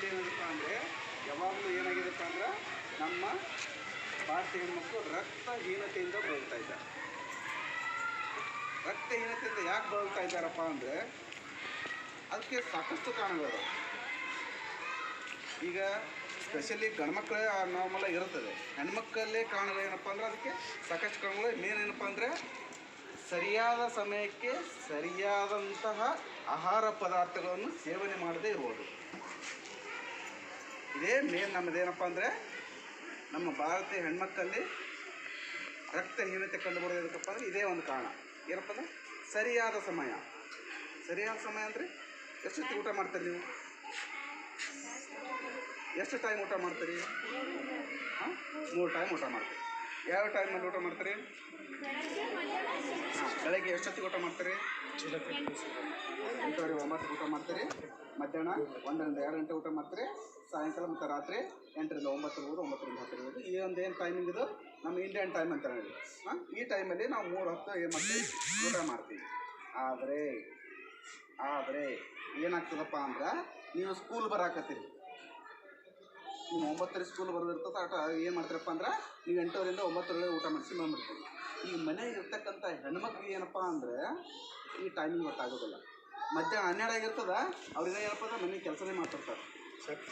ಭಾರತದಲ್ಲಿ ಏನಂತಪ್ಪ ಅಂದರೆ, ಯಾವಾಗಲೂ ಏನಾಗಿದೆಪ್ಪ ಅಂದ್ರೆ, ನಮ್ಮ ಭಾರತ ಹೆಣ್ಮಕ್ಳು ರಕ್ತಹೀನತೆಯಿಂದ ಬಳಲ್ತಾ ಇದ್ದಾರೆ. ರಕ್ತಹೀನತೆಯಿಂದ ಯಾಕೆ ಬಳಲ್ತಾ ಇದ್ದಾರಪ್ಪ ಅಂದರೆ, ಅದಕ್ಕೆ ಸಾಕಷ್ಟು ಕಾರಣಗಳು. ಈಗ ಸ್ಪೆಷಲಿ ಗಂಡ್ಮಕ್ಳೇ ನಾರ್ಮಲ್ ಇರುತ್ತದೆ. ಹೆಣ್ಮಕ್ಕಳಲ್ಲೇ ಕಾರಣಗಳು ಏನಪ್ಪ ಅಂದ್ರೆ, ಅದಕ್ಕೆ ಸಾಕಷ್ಟು ಕಾರಣಗಳು. ಮೇನ್ ಏನಪ್ಪ ಅಂದರೆ, ಸರಿಯಾದ ಸಮಯಕ್ಕೆ ಸರಿಯಾದಂತಹ ಆಹಾರ ಪದಾರ್ಥಗಳನ್ನು ಸೇವನೆ ಮಾಡದೇ ಇರುವುದು ಇದೇ ಮೇನ್ ನಮ್ಮದೇನಪ್ಪ ಅಂದರೆ ನಮ್ಮ ಭಾರತೀಯ ಹೆಣ್ಮಕ್ಕಳಲ್ಲಿ ರಕ್ತಹೀನತೆ ಕಂಡುಬರೋದಕ್ಕಪ್ಪ ಅಂದರೆ ಇದೇ ಒಂದು ಕಾರಣ. ಏನಪ್ಪ ಅಂದರೆ ಸರಿಯಾದ ಸಮಯ. ಸರಿಯಾದ ಸಮಯ ಅಂದರೆ ಎಷ್ಟೊತ್ತಿಗೆ ಊಟ ಮಾಡ್ತೀರಿ ನೀವು? ಎಷ್ಟು ಟೈಮ್ ಊಟ ಮಾಡ್ತೀರಿ? ಹಾಂ? ಮೂರು ಟೈಮ್ ಊಟ ಮಾಡ್ತೀರಿ. ಯಾವ ಟೈಮಲ್ಲಿ ಊಟ ಮಾಡ್ತೀರಿ? ಬೆಳಗ್ಗೆ ಎಷ್ಟೊತ್ತಿಗೆ ಊಟ ಮಾಡ್ತೀರಿ? ಎಂಟುವರೆ ಒಂಬತ್ತು ಊಟ ಮಾಡ್ತೀರಿ. ಮಧ್ಯಾಹ್ನ ಒಂದರಿಂದ ಎರಡು ಗಂಟೆ ಊಟ ಮಾಡ್ತಾರೆ. ಸಾಯಂಕಾಲ ಮತ್ತು ರಾತ್ರಿ ಎಂಟರಿಂದ ಒಂಬತ್ತು ಇರ್ಬೋದು ಒಂಬತ್ತರಿಂದ ಹತ್ತರವರೆಗೂ ಈ ಒಂದು ಏನು ಟೈಮಿಂಗ್ ಇದು? ನಮ್ಮ ಇಂಡಿಯನ್ ಟೈಮ್ ಅಂತ ಹೇಳಿ. ಹಾಂ? ಈ ಟೈಮಲ್ಲಿ ನಾವು ಮೂರು ಹೊತ್ತು ಏನು ಮಾಡ್ತೀವಿ? ಊಟ ಮಾಡ್ತೀವಿ. ಆದರೆ ಆದರೆ ಏನಾಗ್ತದಪ್ಪ ಅಂದ್ರೆ ನೀವು ಸ್ಕೂಲ್ ಬರಾಕತ್ತೀರಿ. ನೀವು ಒಂಬತ್ತರ ಸ್ಕೂಲ್ ಬರೋದಿರ್ತದೆ, ಆಟ ಏನು ಮಾಡ್ತೀರಪ್ಪ ಅಂದ್ರೆ ನೀವು ಎಂಟೂರಿಂದ ಒಂಬತ್ತರೊಳಗೆ ಊಟ ಮಾಡಿಸಿ ಬಂದ್ಬಿಡ್ತೀವಿ ಈ ಮನೆಗೆ ಇರ್ತಕ್ಕಂಥ ಹೆಣ್ಮಕ್ಳು ಏನಪ್ಪ ಅಂದರೆ ಈ ಟೈಮಿಂಗ್ ಗೊತ್ತಾಗೋದಿಲ್ಲ. ಮಧ್ಯಾಹ್ನ ಹನ್ನೆರಡು ಆಗಿರ್ತದ ಅವ್ರಿಗೆ ಏನಪ್ಪ ಅಂದ್ರೆ ಮನೆ ಕೆಲಸನೇ ಮಾಡ್ತಿರ್ತಾರೆ. ಸರಿ.